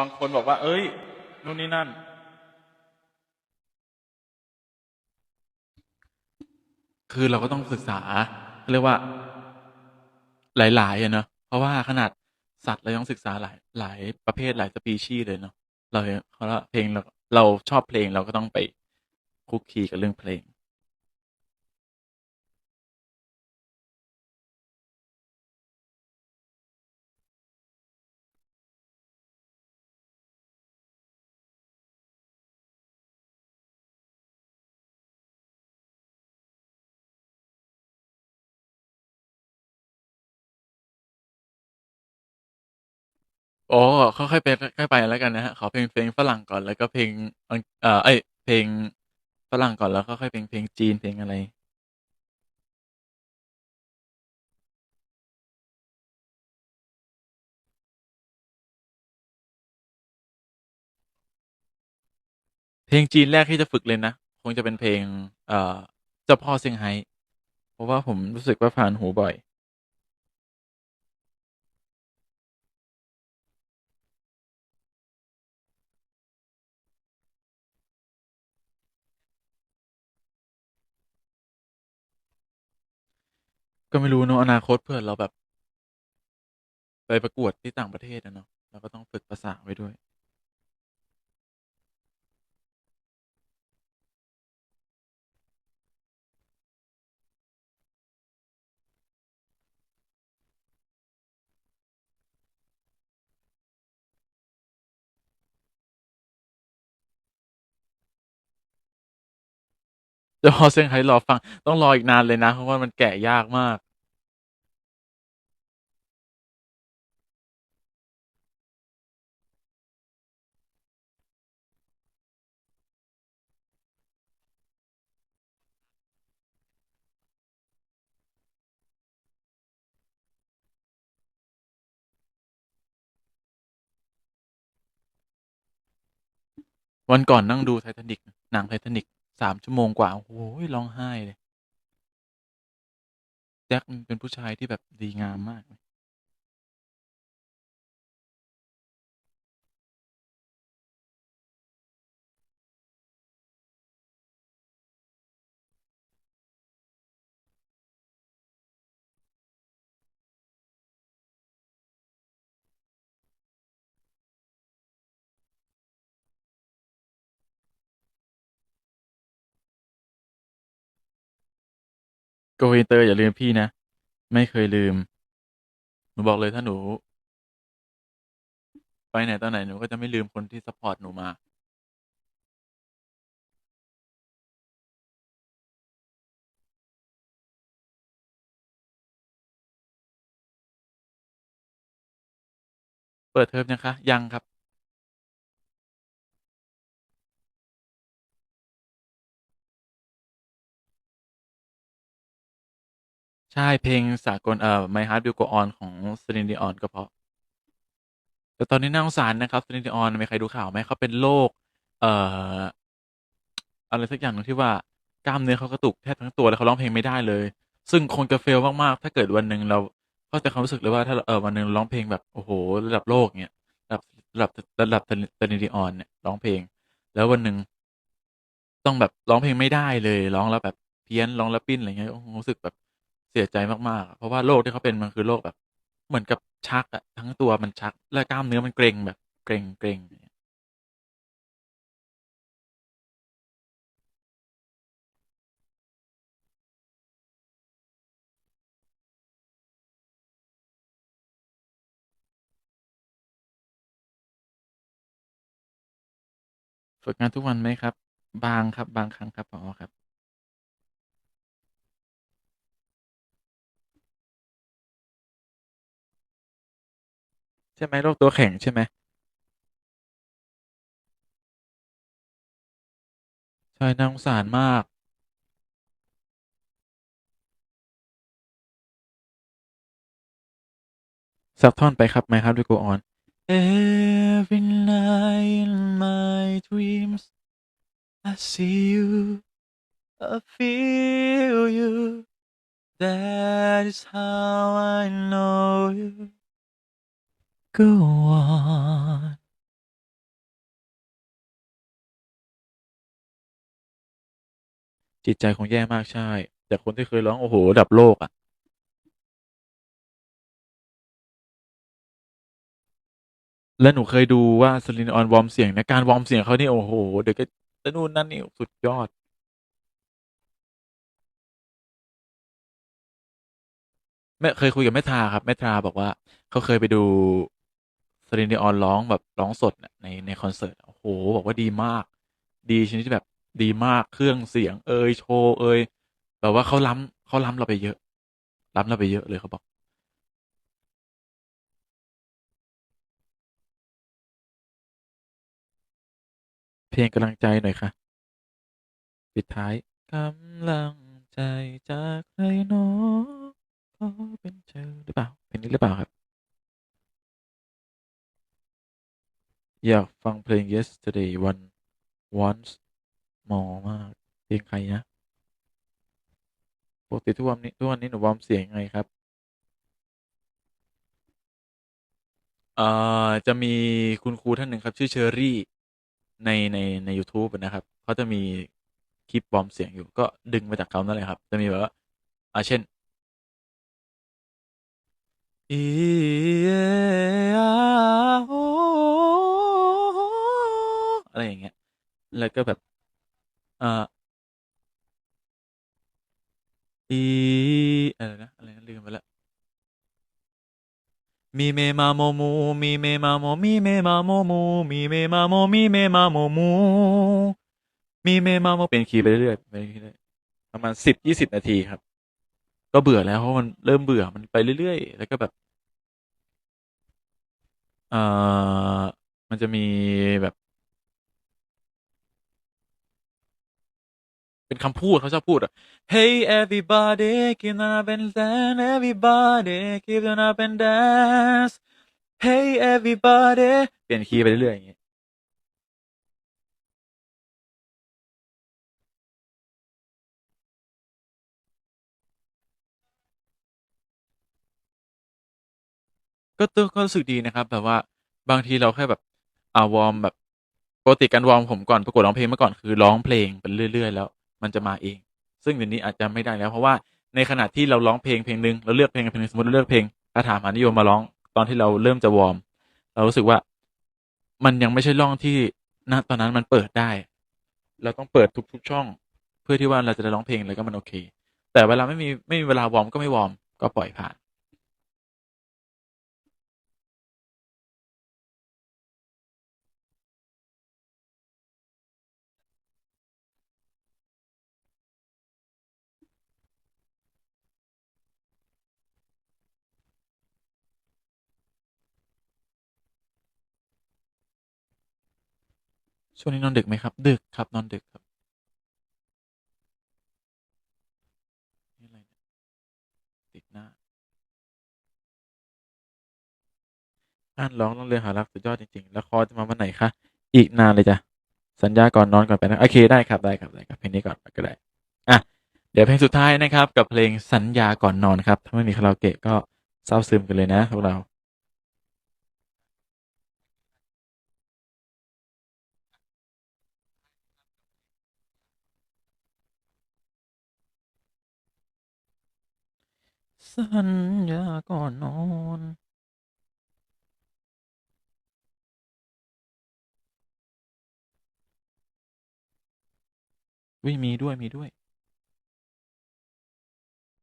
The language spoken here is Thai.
บางคนบอกว่า เอ้ยนู่นนี่นั่น คือเราก็ต้องศึกษาเรียกว่า หลาย ๆอะเนอะเพราะว่าขนาดสัตว์เราต้องศึกษาหลายหลายประเภทหลายสปีชีส์เลยเนาะเราเพราะว่าเพลงเราเราชอบเพลงเราก็ต้องไปคุกคีกับเรื่องเพลง โอ๋อค่อย ๆ ไป ค่อย ๆ ไปแล้วกันนะฮะขอเพลง เพลงฝรั่งก่อน แล้วก็เพลงอัง เอ่อ เอ้ยเพลงฝรั่งก่อน แล้วก็ค่อยเพลงเพลงจีน เพลงอะไร เพลงจีนแรกที่จะฝึกเลยนะ คงจะเป็นเพลง เอ่อ เจ้าพ่อเซี่ยงไฮ้ เพราะว่าผมรู้สึกว่าผ่านหูบ่อย ก็ไม่รู้เนอะอนาคตเพื่อนเราแบบ ไปประกวดที่ต่างประเทศอะเนาะเราก็ต้องฝึกภาษาไว้ด้วย จ้าพ่อเซี่ยงไฮ้รอฟัง ต้องรออีกนานเลยนะ เพราะว่ามันแกะยากมาก วันก่อนนั่งดูไททานิกหนังไททานิก สามชั่วโมงกว่า โอ้โหร้องไห้เลย แจ็ค มันเป็นผู้ชายที่แบบดีงามมาก โกอินเตอร์อย่าลืมพี่นะ ไม่เคยลืม หนูบอกเลยถ้าหนู ไปไหนตอนไหนหนูก็จะไม่ลืมคนที่ซัพพอร์ตหนูมา เปิดเทอมยังคะ ยังครับ ใช่ เพลงสากล เอ่อ My Heart Will Go On ของ Celine Dion ก็เพราะ แต่ตอนนี้น่าสงสารนะครับ Celine Dion มีใครดูข่าวไหมเขาเป็นโรคเอ่อ อะไรสักอย่างหนึงที่ว่ากล้ามเนื้อเขากระตุกแทบทั้งตัวแล้วเขาร้องเพลงไม่ได้เลย ซึ่งคงจะเฟลมาก ๆ ถ้าเกิดวันหนึ่งเราเข้าใจความรู้สึกเลยว่าถ้าเออวันหนึ่งร้องเพลงแบบโอ้โหระดับโลกเนี่ยระดับระดับระดับเซนิดิออนเนี่ยร้องเพลง แล้ววันหนึ่งต้องแบบร้องเพลงไม่ได้เลยร้องแล้วแบบเพี้ยนร้องแล้วปิ้นอะไรเงี้ยรู้สึกแบบ เสียใจมากๆเพราะว่าโรคที่เขาเป็นมันคือโรคแบบ เหมือนกับชักอะทั้งตัวมันชัก และกล้ามเนื้อมันเกร็งแบบเกร็งเกร็งฝึกงานทุกวันไหมครับ บางครับบางครั้งครับผอครับ ใช่ไหมโรคตัวแข็งใช่ไหมใช่น่าสงสารมาก สักท่อนไปครับไหมครับดู go on Every night in my dreams I see you I feel you That is how I know you go on. จิตใจคงแย่มากใช่แต่คนที่เคยร้องโอ้โหดับโลกอะ และหนูเคยดูว่าสลินออนวอร์มเสียงในการวอร์มเสียงเขานี่โอ้โห เดี๋ยวก็นู่นนั่นนี่สุดยอด แม่เคยคุยกับแม่ทาครับ แม่ทาบอกว่าเขาเคยไปดู สลินออนร้องแบบร้องสดในในคอนเสิร์ตโอ้โห บอกว่าดีมาก ดีชนิดที่แบบดีมากเครื่องเสียง เอยโชว์เอยแบบว่าเขาล้ำเขาล้ำเราไปเยอะ ล้ำเราไปเยอะเลยเขาบอก เพลงกำลังใจหน่อยค่ะ ปิดท้ายกำลังใจจากใครนาะขอเป็นเธอหรือเปล่าเพลงนี้หรือเปล่าครับ อยากฟังเพลง yesterday one once more มาก เพลง ใคร นะ ปกติทุกวันนี้ทุกวันนี้ หนูวอร์มเสียงยังไงครับ เอ่อ จะมีคุณครูท่านหนึ่งครับ ชื่อเชอรี่ ใน ใน ใน YouTube นะครับ เขาจะมีคลิปวอร์มเสียงอยู่ ก็ดึงมาจากเขานั่นแหละครับ จะมี แบบว่าอ่าเช่นอีเออาโอะไรอย่างเงี้ย แล้วก็แบบอ่าอีอะไรนะอะไรนะลืมไปละมีเมมาโมมูมีเมมาโมมีเมมาโมมูมีเมมาโมมีเมมาโมมูมีเมมาโมเป็นคีย์ไปเรื่อยๆไปเรื่อยๆประมาณสิบยี่สิบนาทีครับ ก็เบื่อแล้วเพราะมันเริ่มเบื่อมันไปเรื่อยๆ แล้วก็แบบเอ่อมันจะมีแบบ เป็นคำพูดเขาชอบพูดอะ Hey everybody keep on up and dance everybody keep on up and dance Hey everybody เปลี่ยนคีย์ไปเรื่อยๆอย่างงี้ก็ตัวก็รู้สึกดีนะครับ แบบว่าบางทีเราแค่แบบอ่าวอร์มแบบปกติการวอร์มผมก่อนประกวดร้องเพลงเมื่อก่อนคือร้องเพลงไปเรื่อยๆแล้ว มันจะมาเอง ซึ่งเดี๋ยวนี้อาจจะไม่ได้แล้ว เพราะว่าในขณะที่เราร้องเพลงเพลงหนึ่งเราเลือกเพลงเพลงหนึ่งสมมติเราเลือกเพลงคาถามหานิยมมาร้องตอนที่เราเริ่มจะวอร์มเรารู้สึกว่ามันยังไม่ใช่ร่องที่ณตอนนั้นมันเปิดได้ เราต้องเปิดทุกๆช่อง เพื่อที่ว่าเราจะได้ร้องเพลงอะไรก็มันโอเค แต่เวลาไม่มีไม่มีเวลาวอร์มก็ไม่วอร์มก็ปล่อยผ่าน ช่วงนี้นอนดึกไหมครับ ดึกครับ นอนดึกครับนี่อะไรเนี่ยติดหน้าอ่านร้องต้องเรือหารักสุดยอดจริงๆ แล้วคอจะมาวันไหนคะ อีกนานเลยจ้ะ สัญญาก่อนนอนก่อนไปนะ โอเคได้ครับได้ครับได้ครับเพลงนี้ก่อนก็ได้ อะ เดี๋ยวเพลงสุดท้ายนะครับ กับเพลงสัญญาก่อนนอนครับ ถ้าไม่มีคาราโอเกะก็เศร้าซึมกันเลยนะพวกเรา สัญญาก่อนนอนวิมีด้วยมีด้วย